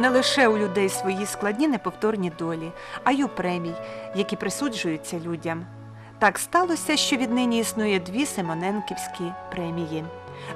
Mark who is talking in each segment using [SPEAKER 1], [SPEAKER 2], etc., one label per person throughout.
[SPEAKER 1] не лише у людей свої складні неповторні долі, а й у премій, які присуджуються людям. Так сталося, що віднині існує дві Симоненківські премії.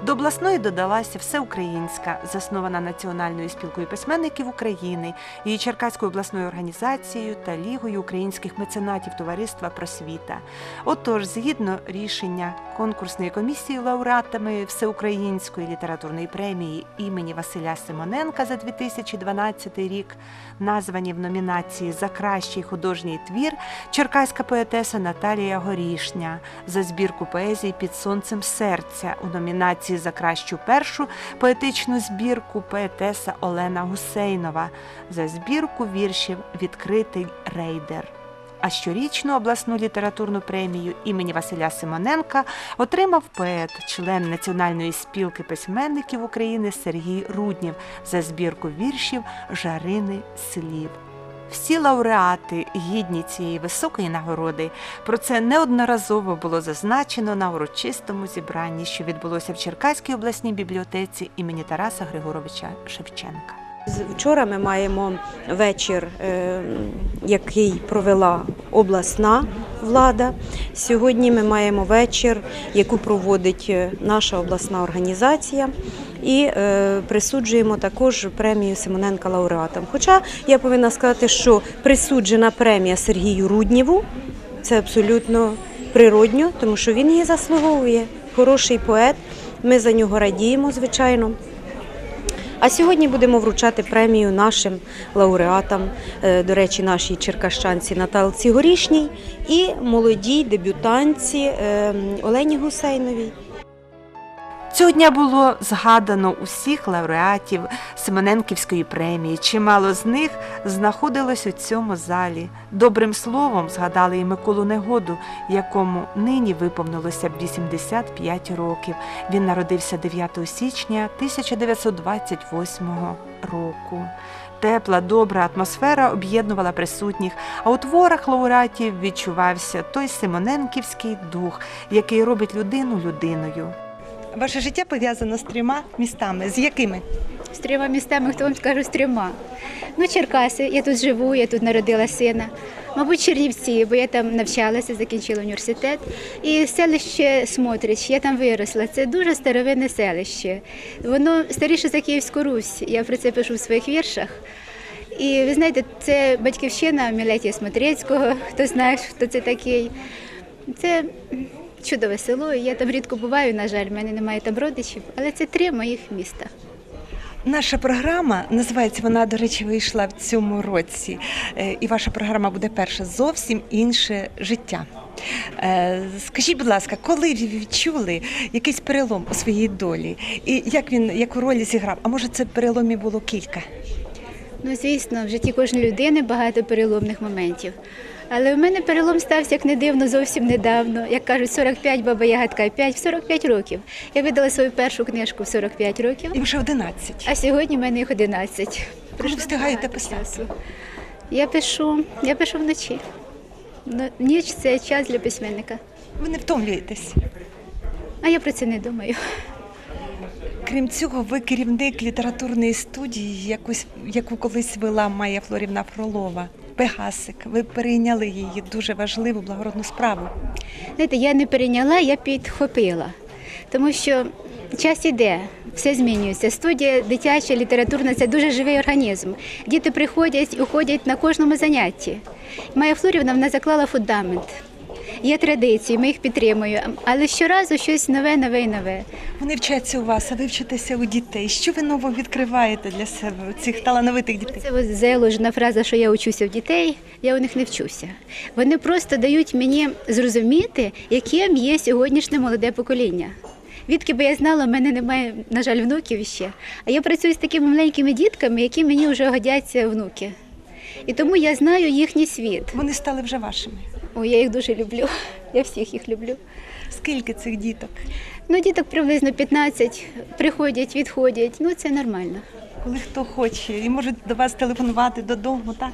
[SPEAKER 1] До обласної додалася всеукраїнська, заснована Національною спілкою письменників України, її Черкаською обласною організацією та Лігою українських меценатів Товариства Просвіта. Отож, згідно рішення конкурсної комісії лауреатами Всеукраїнської літературної премії імені Василя Симоненка за 2012 рік, названі в номінації за кращий художній твір черкаська поетеса Наталія Горішня за збірку поезії під сонцем серця у номінації за кращу першу поетичну збірку поетеса Олена Гусейнова за збірку віршів Відкритий рейдер. А щорічну обласну літературну премію імені Василя Симоненка отримав поет, член Національної спілки письменників України Сергій Руднів за збірку віршів Жарини слів. Всі лауреати гідні цієї високої нагороди. Про це неодноразово було зазначено на урочистому зібранні, що відбулося в Черкаській обласній бібліотеці імені Тараса Григоровича Шевченка.
[SPEAKER 2] Вчора ми маємо вечір, е, який провела обласна влада. Сьогодні ми маємо вечір, яку проводить е, наша обласна організація. І е, присуджуємо також премію Симоненка лауреатам. Хоча я повинна сказати, що присуджена премія Сергію Руднєву це абсолютно природньо, тому що він її заслуговує. Хороший поет. Ми за нього радіємо, звичайно. А сьогодні будемо вручати премію нашим лауреатам, е, до речі, нашій черкащанці Наталці Горішній і молодій дебютантці е, Олені Гусейновій.
[SPEAKER 1] Цього дня було згадано усіх лауреатів Симоненківської премії. Чимало з них знаходилось у цьому залі. Добрим словом згадали і Миколу Негоду, якому нині виповнилося б 85 років. Він народився 9 січня 1928 року. Тепла, добра атмосфера об'єднувала присутніх, а у творах лауреатів відчувався той Симоненківський дух, який робить людину людиною.
[SPEAKER 3] Ваше життя пов'язано з трьома містами. З якими?
[SPEAKER 4] З трьома містами, хто вам скаже, з трьома. Ну, Черкаси, я тут живу, я тут народила сина. Мабуть, Чернівці, бо я там навчалася, закінчила університет. І селище Смотрич, я там виросла. Це дуже старовинне селище. Воно старіше за Київську Русь. Я про це пишу в своїх віршах. І ви знаєте, це батьківщина Мілетія Смотрецького, хто знає, хто це такий. Це чудове село. і Я там рідко буваю, на жаль, в мене немає там родичів, але це три моїх міста.
[SPEAKER 3] Наша програма називається вона, до речі, вийшла в цьому році. Е, І ваша програма буде перша зовсім інше життя. Е, Скажіть, будь ласка, коли ви відчули якийсь перелом у своїй долі? І як він яку роль зіграв? А може, це переломів було кілька?
[SPEAKER 4] Ну, звісно, в житті кожної людини багато переломних моментів. Але в мене перелом стався, як не дивно, зовсім недавно. Як кажуть, 45 баба ягодка 5 в 45 років. Я видала свою першу книжку в 45 років,
[SPEAKER 3] І вже 11.
[SPEAKER 4] а сьогодні в мене їх 11.
[SPEAKER 3] Коли встигаєте писати?
[SPEAKER 4] часу. Я пишу, я пишу вночі. Ну, Ніч це час для письменника.
[SPEAKER 3] Ви не втомлюєтесь.
[SPEAKER 4] А я про це не думаю.
[SPEAKER 3] Крім цього, ви керівник літературної студії, якусь, яку колись вела Майя Флорівна Фролова. Пегасик. Ви перейняли її дуже важливу благородну справу.
[SPEAKER 4] Знаєте, я не перейняла, я підхопила. Тому що час іде, все змінюється. Студія дитяча, літературна це дуже живий організм. Діти приходять і уходять на кожному занятті. Майя Флорівна вона заклала фундамент. Є традиції, ми їх підтримуємо, але щоразу щось нове, нове і нове.
[SPEAKER 3] Вони вчаться у вас, а ви вчитеся у дітей. Що ви нового відкриваєте для себе цих талановитих дітей?
[SPEAKER 4] Це ось заложена фраза, що я учуся в дітей, я у них не вчуся. Вони просто дають мені зрозуміти, яким є сьогоднішнє молоде покоління. Відки би я знала, в мене немає, на жаль, внуків ще. А я працюю з такими маленькими дітками, які мені вже годяться внуки. І тому я знаю їхній світ.
[SPEAKER 3] Вони стали вже вашими.
[SPEAKER 4] О, я їх дуже люблю. Я всіх їх люблю.
[SPEAKER 3] Скільки цих діток?
[SPEAKER 4] Ну, діток приблизно 15 приходять, відходять. Ну, це нормально.
[SPEAKER 3] Коли хто хоче, і можуть до вас телефонувати додому, так?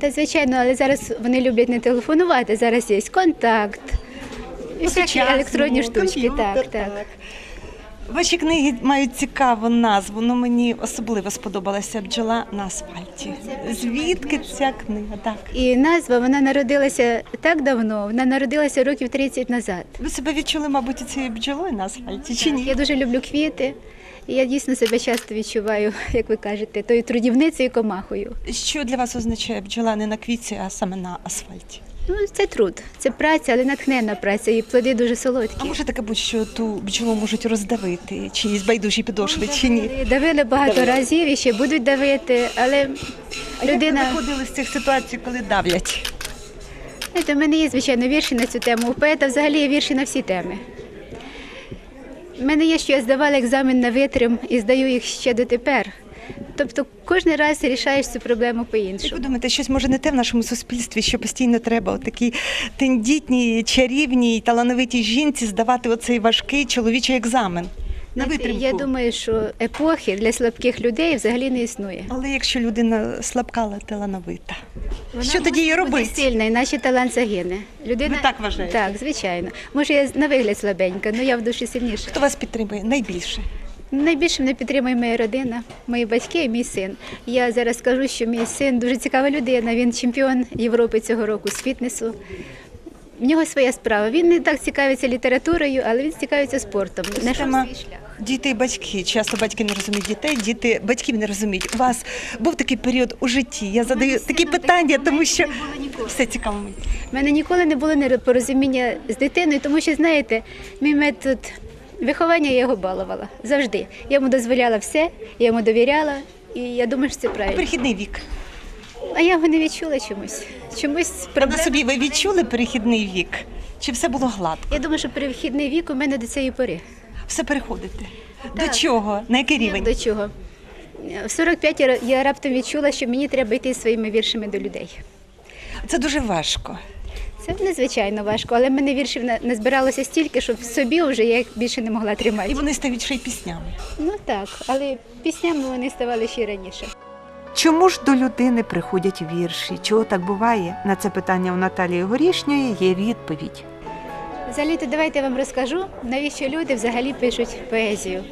[SPEAKER 4] Та звичайно, але зараз вони люблять не телефонувати. Зараз є контакт. І всякі електронні штучки.
[SPEAKER 3] комп'ютер,
[SPEAKER 4] Так, так.
[SPEAKER 3] Ваші книги мають цікаву назву, але мені особливо сподобалася бджола на асфальті. Звідки ця книга? Так.
[SPEAKER 4] І назва вона народилася так давно, вона народилася років 30 назад.
[SPEAKER 3] Ви себе відчули, мабуть, цією бджолою на асфальті чи ні?
[SPEAKER 4] Я дуже люблю квіти. Я дійсно себе часто відчуваю, як ви кажете, тою трудівницею і комахою.
[SPEAKER 3] Що для вас означає бджола не на квітці, а саме на асфальті?
[SPEAKER 4] Ну, це труд, це праця, але натхненна праця, і плоди дуже солодкі.
[SPEAKER 3] А може таке бути, що ту бджолу можуть роздавити, чиїсь байдужі підошви, чи ні?
[SPEAKER 4] Давили багато разів і ще будуть давити, але людина.
[SPEAKER 3] Як ви виходили з цих ситуацій, коли давлять?
[SPEAKER 4] Знаєте, в мене є, звичайно, вірші на цю тему. У поета взагалі є вірші на всі теми. У мене є, що я здавала екзамен на витрим і здаю їх ще дотепер. Тобто кожен раз рішаєш цю проблему по-іншому.
[SPEAKER 3] ви думаєте, щось може не те в нашому суспільстві, що постійно треба такій тендітній, чарівній, талановитій жінці здавати оцей важкий чоловічий екзамен на витримку?
[SPEAKER 4] Я думаю, що епохи для слабких людей взагалі не існує.
[SPEAKER 3] Але якщо людина слабка, але талановита,
[SPEAKER 4] Вона
[SPEAKER 3] що тоді
[SPEAKER 4] бути
[SPEAKER 3] робити?
[SPEAKER 4] сильна, іначе талант загине. Людина...
[SPEAKER 3] Ви так вважаєте?
[SPEAKER 4] Так, звичайно. Може, я на вигляд слабенька, але я в душі сильніша.
[SPEAKER 3] Хто вас підтримує найбільше?
[SPEAKER 4] Найбільше мене підтримує моя родина, мої батьки і мій син. Я зараз скажу, що мій син дуже цікава людина. Він чемпіон Європи цього року з фітнесу. В нього своя справа. Він не так цікавиться літературою, але він цікавиться спортом. Знайшов шлях.
[SPEAKER 3] Діти і батьки. Часто батьки не розуміють дітей, діти батьків не розуміють. У вас був такий період у житті. Я задаю такі питання, тому що все цікаво.
[SPEAKER 4] У мене ніколи не було непорозуміння з дитиною, тому що, знаєте, мій метод виховання я його балувала завжди. Я йому дозволяла все, я йому довіряла, і я думаю, що це правильно.
[SPEAKER 3] Перехідний вік.
[SPEAKER 4] А я його не відчула чомусь. Чомусь
[SPEAKER 3] На
[SPEAKER 4] проблема.
[SPEAKER 3] собі ви відчули перехідний вік? Чи все було гладко?
[SPEAKER 4] Я думаю, що перехідний вік у мене до цієї пори.
[SPEAKER 3] Все переходите. До чого? На який рівень?
[SPEAKER 4] До чого? В 45 я- я раптом відчула, що мені треба йти своїми віршами до людей.
[SPEAKER 3] Це дуже важко.
[SPEAKER 4] Це надзвичайно важко, але мене віршів на- назбиралося стільки, що в собі вже я їх більше не могла тримати.
[SPEAKER 3] І вони стають ще й піснями.
[SPEAKER 4] Ну так, але піснями вони ставали ще й раніше.
[SPEAKER 1] Чому ж до людини приходять вірші? Чого так буває? На це питання у Наталії Горішньої є відповідь.
[SPEAKER 4] Взагалі, то давайте я вам розкажу, навіщо люди взагалі пишуть поезію.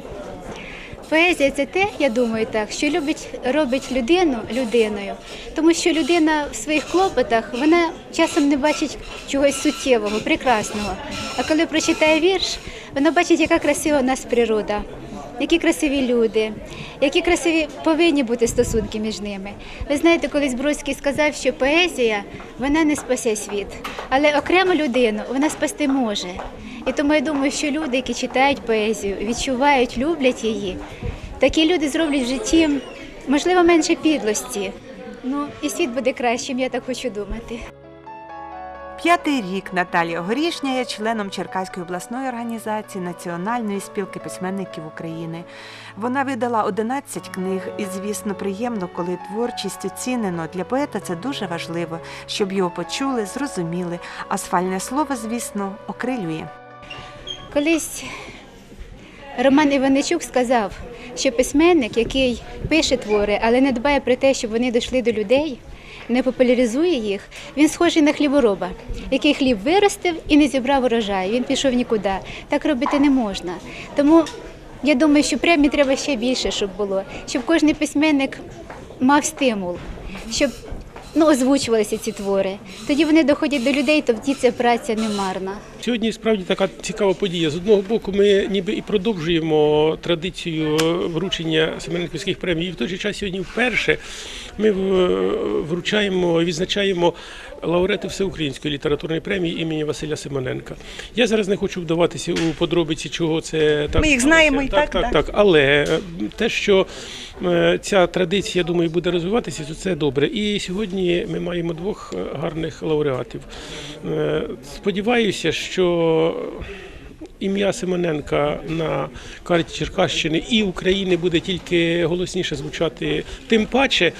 [SPEAKER 4] Поезія це те, я думаю, так, що любить, робить людину людиною, тому що людина в своїх клопотах вона часом не бачить чогось суттєвого, прекрасного. А коли прочитає вірш, вона бачить, яка красива у нас природа, які красиві люди, які красиві повинні бути стосунки між ними. Ви знаєте, колись Бродський сказав, що поезія вона не спасе світ, але окрему людину вона спасти може. І тому я думаю, що люди, які читають поезію, відчувають, люблять її, такі люди зроблять в житті, можливо, менше підлості. Ну і світ буде кращим, я так хочу думати.
[SPEAKER 1] П'ятий рік Наталія Горішня є членом Черкаської обласної організації Національної спілки письменників України. Вона видала 11 книг, і, звісно, приємно, коли творчість оцінено. Для поета це дуже важливо, щоб його почули, зрозуміли. А сфальне слово, звісно, окрилює.
[SPEAKER 4] Колись Роман Іваничук сказав, що письменник, який пише твори, але не дбає про те, щоб вони дійшли до людей, не популяризує їх, він схожий на хлібороба, який хліб виростив і не зібрав урожай. Він пішов нікуди. Так робити не можна. Тому я думаю, що премії треба ще більше, щоб було, щоб кожен письменник мав стимул, щоб ну, озвучувалися ці твори. Тоді вони доходять до людей, тоді ця праця не марна.
[SPEAKER 5] Сьогодні справді така цікава подія. З одного боку, ми ніби і продовжуємо традицію вручення Семененківських премій. І в той же час сьогодні вперше ми вручаємо і відзначаємо лауреати Всеукраїнської літературної премії імені Василя Симоненка. Я зараз не хочу вдаватися у подробиці, чого це так.
[SPEAKER 3] Ми їх знаємо і
[SPEAKER 5] так,
[SPEAKER 3] так,
[SPEAKER 5] так,
[SPEAKER 3] так.
[SPEAKER 5] Але е, те, що е, ця традиція, я думаю, буде розвиватися, то це добре. І сьогодні ми маємо двох е, гарних лауреатів. Сподіваюся, що ім'я Симоненка на карті Черкащини і України буде тільки голосніше звучати, тим паче.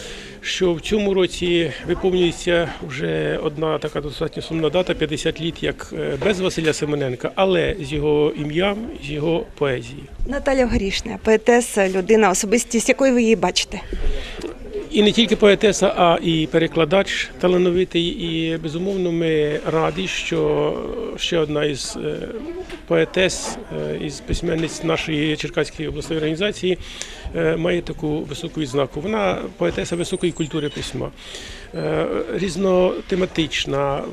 [SPEAKER 5] Що в цьому році виповнюється вже одна така достатньо сумна дата 50 літ, як е, без Василя Семененка, але з його ім'ям, з його поезією.
[SPEAKER 3] Наталя Горішня, поетеса, людина, особистість, якою ви її бачите?
[SPEAKER 5] І не тільки поетеса, а і перекладач талановитий. І безумовно ми раді, що ще одна із е, поетес, е, із письменниць нашої Черкаської обласної організації е, має таку високу відзнаку. Вона поетеса високої культури письма, різнотематична,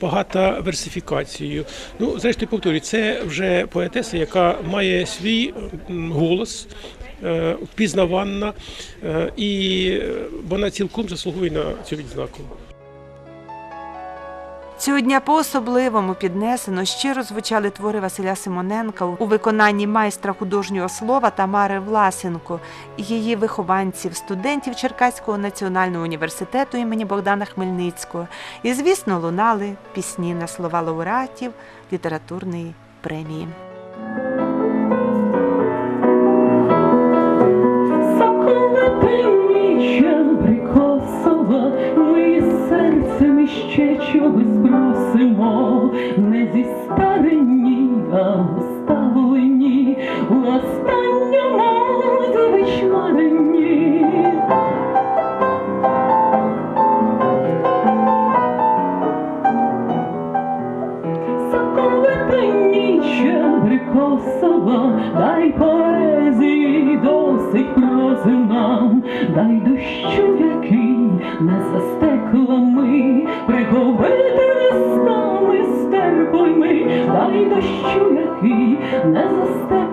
[SPEAKER 5] багата версифікацією. Ну, зрештою, повторюю, це вже поетеса, яка має свій голос впізнаванна, е, і е, вона цілком заслуговує на цю відзнаку.
[SPEAKER 1] Цього дня по-особливому піднесено щиро звучали твори Василя Симоненка у виконанні майстра художнього слова Тамари Власенко її вихованців, студентів Черкаського національного університету імені Богдана Хмельницького. І, звісно, лунали пісні на слова лауреатів літературної премії.
[SPEAKER 6] Прикосова, ми серцем іще чогось просимо, не зі старені, а оставлені. У останньому звичмаренні. Соколепиніща прикосова, дай поезії досить прози нам, дай дощу, який за стеклами, пригубити листами стерпами, дай дощу, який не застеклами,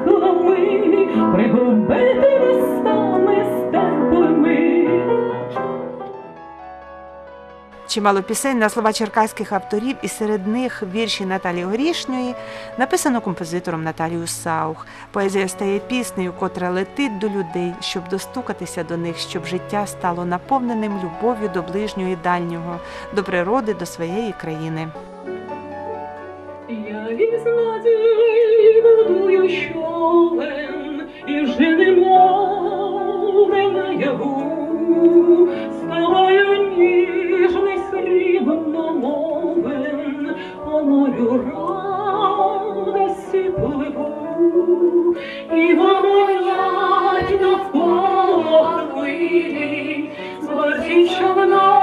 [SPEAKER 1] Чимало пісень на слова черкаських авторів, і серед них вірші Наталії Горішньої написано композитором Наталією Саух. Поезія стає піснею, котра летить до людей, щоб достукатися до них, щоб життя стало наповненим любов'ю до ближнього і дальнього, до природи, до своєї країни.
[SPEAKER 6] Я будую і вже морю радості пливу, і гомонять навколо хвилі, зворті човна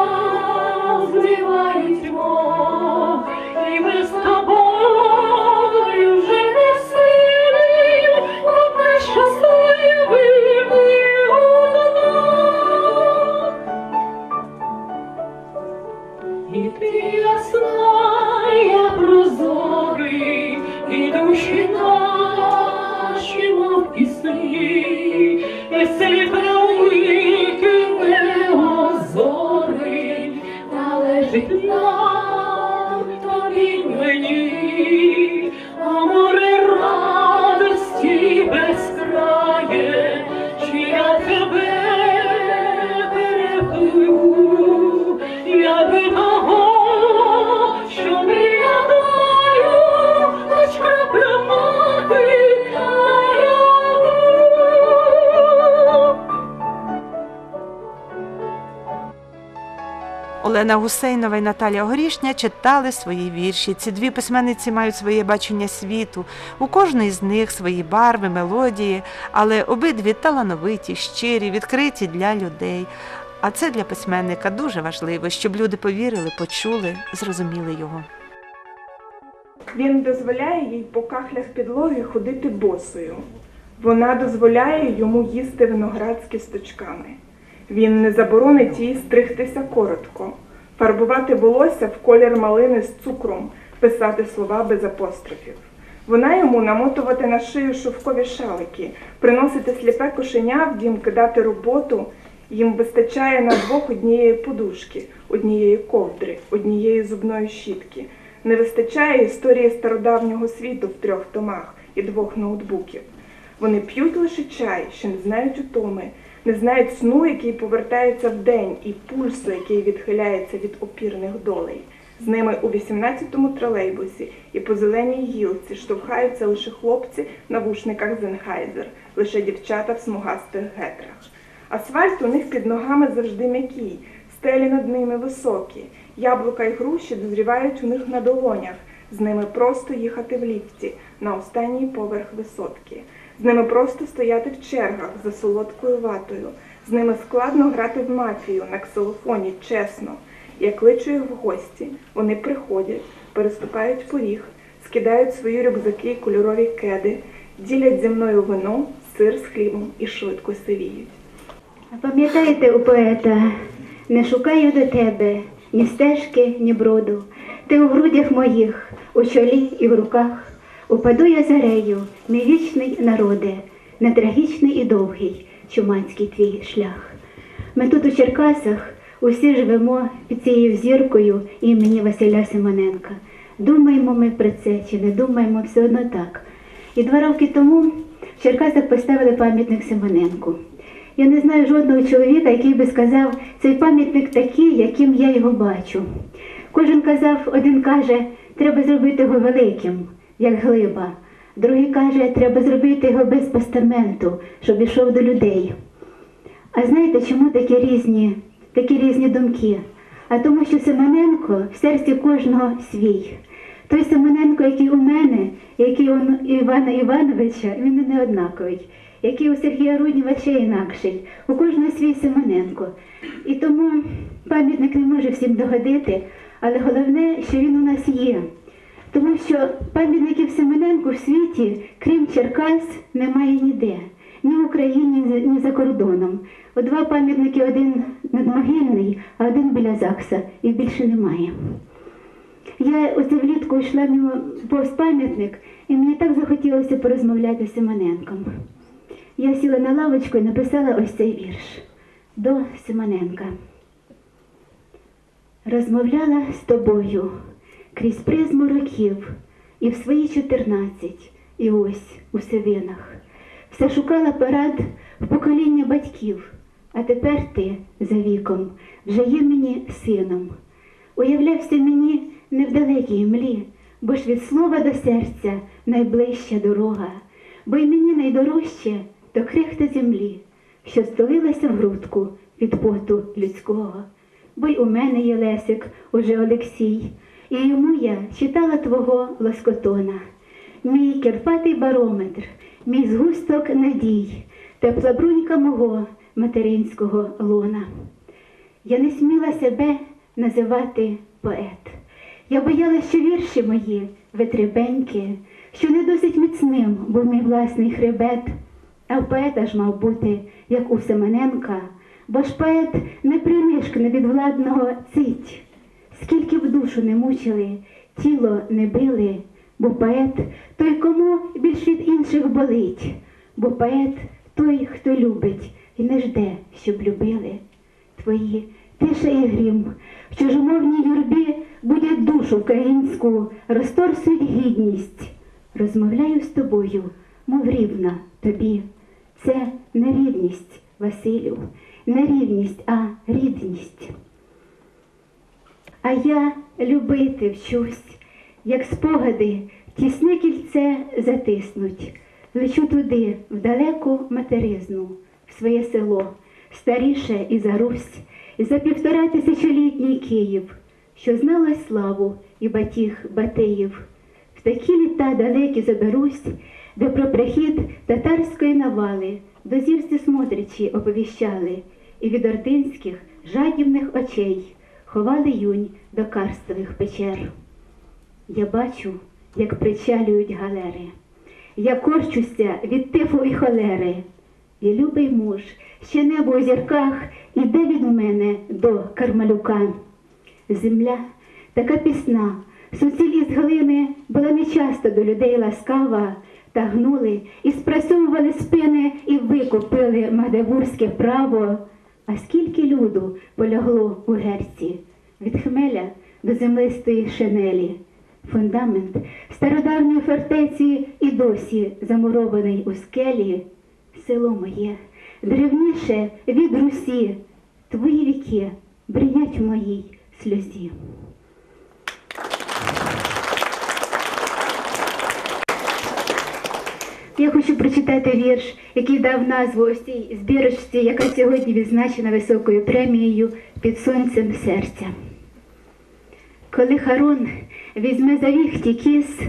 [SPEAKER 1] Олена Гусейнова і Наталія Горішня читали свої вірші. Ці дві письменниці мають своє бачення світу. У кожної з них свої барви, мелодії, але обидві талановиті, щирі, відкриті для людей. А це для письменника дуже важливо, щоб люди повірили, почули, зрозуміли його.
[SPEAKER 7] Він дозволяє їй по кахлях підлоги ходити босою. Вона дозволяє йому їсти виноград з кісточками. Він не заборонить їй стригтися коротко, фарбувати волосся в колір малини з цукром, писати слова без апострофів. Вона йому намотувати на шию шовкові шалики, приносити сліпе кошеня в дім, кидати роботу. Їм вистачає на двох однієї подушки, однієї ковдри, однієї зубної щітки. Не вистачає історії стародавнього світу в трьох томах і двох ноутбуків. Вони п'ють лише чай, що не знають утоми, не знають сну, який повертається вдень, і пульсу, який відхиляється від опірних долей. З ними у 18-му тролейбусі і по зеленій гілці штовхаються лише хлопці в навушниках Зенхайзер, лише дівчата в смугастих гетрах. Асфальт у них під ногами завжди м'який, стелі над ними високі, яблука й груші дозрівають у них на долонях, з ними просто їхати в ліфті на останній поверх висотки, з ними просто стояти в чергах за солодкою ватою, З ними складно грати в мафію на ксилофоні, чесно. Я кличу їх в гості. Вони приходять, переступають поріг, скидають свої рюкзаки і кольорові кеди, ділять зі мною вино, сир з хлібом і швидко сивіють.
[SPEAKER 4] Пам'ятаєте у поета, не шукаю до тебе ні стежки, ні броду. Ти у грудях моїх, у чолі і в руках. Упаду я зарею, мій вічний народе, не трагічний і довгий чуманський твій шлях. Ми тут у Черкасах усі живемо під цією зіркою імені Василя Симоненка. Думаємо ми про це чи не думаємо, все одно так. І два роки тому в Черкасах поставили пам'ятник Симоненку. Я не знаю жодного чоловіка, який би сказав, цей пам'ятник такий, яким я його бачу. Кожен казав, один каже, треба зробити його великим, як глиба. Другий каже, треба зробити його без постаменту, щоб ішов до людей. А знаєте, чому такі різні, такі різні думки? А тому, що Семененко в серці кожного свій. Той Семененко, який у мене, який у Івана Івановича, він не однаковий, який у Сергія Руднєва ще інакший. У кожного свій Семененко. І тому пам'ятник не може всім догодити, але головне, що він у нас є. Тому що пам'ятників Семененку в світі, крім Черкас, немає ніде. Ні в Україні, ні- за кордоном. О, два пам'ятники, один надмогильний, а один біля ЗАГСа, і більше немає. Я оце влітку йшла мимо повз пам'ятник, і мені так захотілося порозмовляти з Симоненком. Я сіла на лавочку і написала ось цей вірш до Симоненка. Розмовляла з тобою крізь призму років, і в свої чотирнадцять, і ось у сивинах. Все шукала порад в покоління батьків, а тепер ти за віком вже є мені сином. Уявлявся мені не в далекій млі, бо ж від слова до серця найближча дорога, бо й мені найдорожче то крихта землі, що столилася в грудку від поту людського. Бо й у мене є Лесик, уже Олексій, і йому я читала твого лоскотона. Мій кирпатий барометр, мій згусток надій, тепла брунька мого материнського лона. Я не сміла себе називати поет. Я боялась, що вірші мої витребенькі, що не досить міцним був мій власний хребет, а поета ж мав бути, як у Семененка, бо ж поет не принишкне від владного цить. Скільки б душу не мучили, тіло не били, бо поет той, кому більш від інших болить, бо поет той, хто любить і не жде, щоб любили твої тиша і грім, в чужомовній юрбі будять душу українську, розторсують гідність. Розмовляю з тобою, мов рівна тобі. Це не рівність, Василю, не рівність, а рідність. А я любити вчусь, як спогади, тісне кільце затиснуть. Лечу туди, в далеку материзну, в своє село, старіше і за Русь, і за півтора тисячолітній Київ, що знала славу і батіг Батиїв. В такі літа далекі заберусь, де про прихід татарської навали до зірці смотричі оповіщали, і від ординських жадібних очей ховали юнь до карстових печер. Я бачу, як причалюють галери. Я корчуся від тифу і холери. І любий муж, ще небо у зірках іде від мене до Кармалюка. Земля така пісна, суціль із глини була нечасто до людей ласкава, та гнули і спрацьовували спини і викупили магдебурзьке право. А скільки люду полягло у герці від хмеля до землистої шинелі. Фундамент стародавньої фортеці і досі замурований у скелі. Село моє, древніше від Русі, твої віки бриять в моїй сльозі. Я хочу прочитати вірш, який дав назву ось цій збірочці, яка сьогодні відзначена високою премією під сонцем серця. Коли Харон візьме за віхті кіс,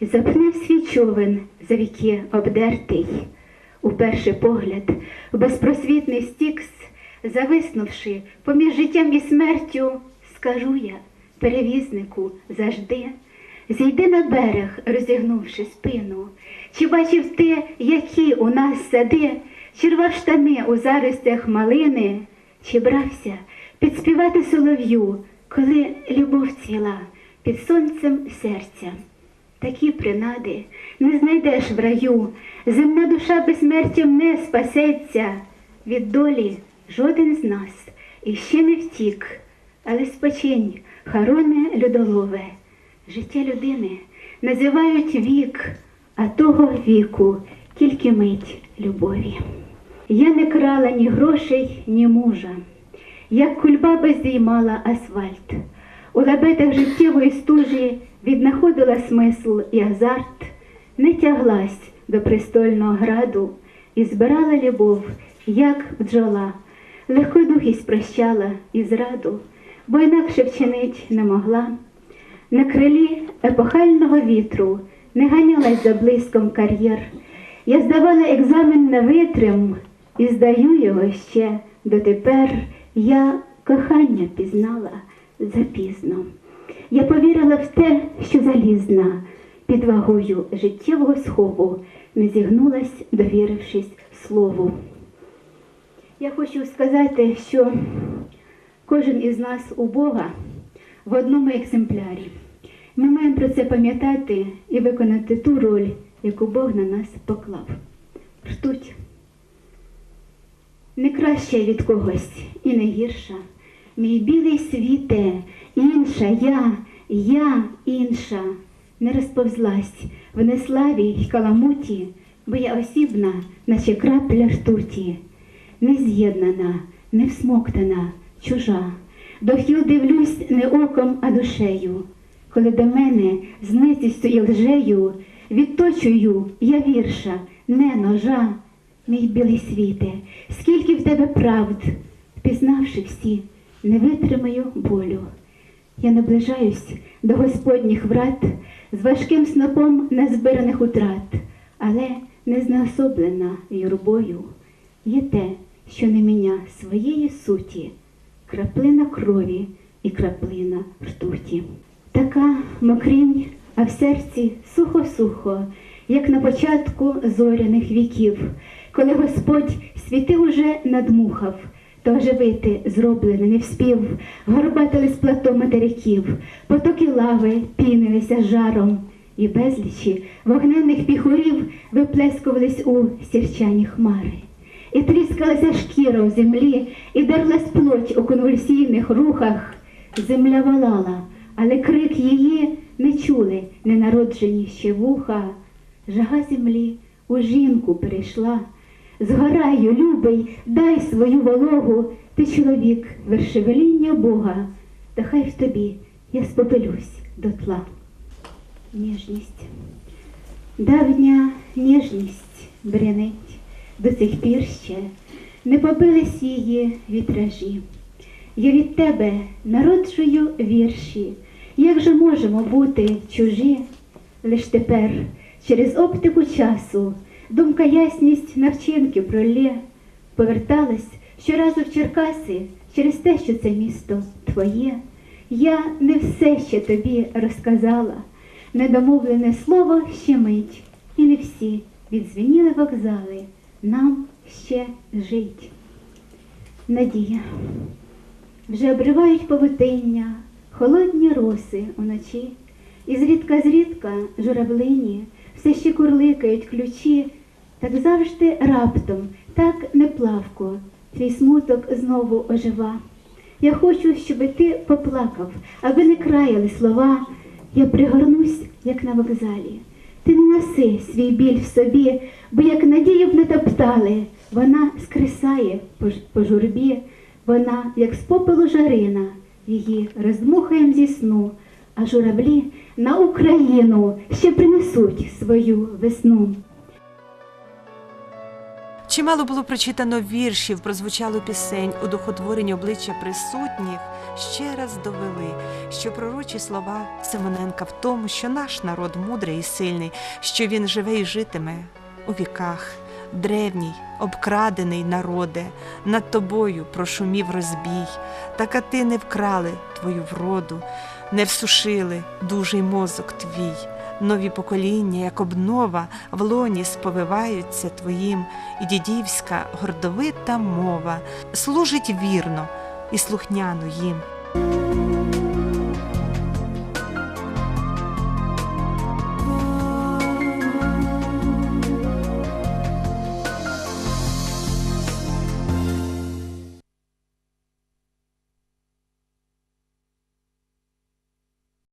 [SPEAKER 4] запне свій човен за віки обдертий, у перший погляд, в безпросвітний стікс зависнувши поміж життям і смертю, скажу я, перевізнику, завжди, зійди на берег, розігнувши спину. Чи бачив ти, які у нас сади, чи штани у заростях малини, чи брався підспівати солов'ю, коли любов цвіла під сонцем серця? Такі принади не знайдеш в раю, земна душа безсмертям не спасеться. Від долі жоден з нас іще не втік, але спочинь, хароне людолове. Життя людини називають вік, а того віку тільки мить любові. Я не крала ні грошей, ні мужа, як кульбаба здіймала асфальт. У лабетах життєвої стужі віднаходила смисл і азарт, не тяглась до престольного граду і збирала любов, як бджола, легкодухість прощала і зраду, бо інакше вчинить не могла. На крилі епохального вітру не ганялась за блиском кар'єр. Я здавала екзамен на витрим і здаю його ще дотепер. Я кохання пізнала запізно. Я повірила в те, що залізна під вагою життєвого схову не зігнулась, довірившись слову. Я хочу сказати, що кожен із нас у Бога в одному екземплярі. Ми маємо про це пам'ятати і виконати ту роль, яку Бог на нас поклав. Ртуть не краща від когось і не гірша. Мій білий світе, інша я, я інша, не розповзлась в неславі й каламуті, бо я осібна, наче крапля ртуті, не з'єднана, не всмоктана, чужа. До хіл дивлюсь не оком, а душею. Коли до мене з ницістю і лжею відточую я вірша, не ножа. Мій білий світе, скільки в тебе правд, впізнавши всі, не витримаю болю. Я наближаюсь до Господніх врат з важким снопом незбираних утрат, але не знеособлена юрбою. Є те, що не міня своєї суті, краплина крові і краплина ртуті. Така мокрінь, а в серці сухо-сухо, як на початку зоряних віків, коли Господь світи уже надмухав, то оживити зроблене не вспів, горбатили з плато материків, потоки лави пінилися жаром, і безлічі вогненних піхурів виплескувались у сірчані хмари. І тріскалася шкіра в землі, і дерлась плоть у конвульсійних рухах. Земля волала, але крик її не чули ненароджені ще вуха. Жага землі у жінку перейшла. Згораю, любий, дай свою вологу, ти чоловік, вершевеління Бога, та хай в тобі я спопелюсь до тла. Ніжність. Давня ніжність бренить до цих пір ще, не побились її вітражі. Я від тебе народжую вірші, як же можемо бути чужі? Лиш тепер, через оптику часу, думка ясність на вчинки пролє, поверталась щоразу в Черкаси через те, що це місто твоє. Я не все ще тобі розказала, недомовлене слово ще мить, і не всі відзвеніли вокзали, нам ще жить. Надія. Вже обривають павутиння, холодні роси уночі, і зрідка зрідка журавлині все ще курликають ключі, так завжди раптом, так неплавко, твій смуток знову ожива. Я хочу, щоби ти поплакав, аби не краяли слова. Я пригорнусь, як на вокзалі. Ти не носи свій біль в собі, бо як надію б не топтали, вона скресає по, журбі, вона, як з попелу жарина, її роздмухаєм зі сну, а журавлі на Україну ще принесуть свою весну.
[SPEAKER 1] Чимало було прочитано віршів, прозвучало пісень у духотворенні обличчя присутніх, ще раз довели, що пророчі слова Симоненка в тому, що наш народ мудрий і сильний, що він живе і житиме у віках. Древній, обкрадений народе, над тобою прошумів розбій, та кати не вкрали твою вроду, не всушили дужий мозок твій. Нові покоління, як обнова, в лоні сповиваються твоїм, і дідівська гордовита мова служить вірно і слухняно їм.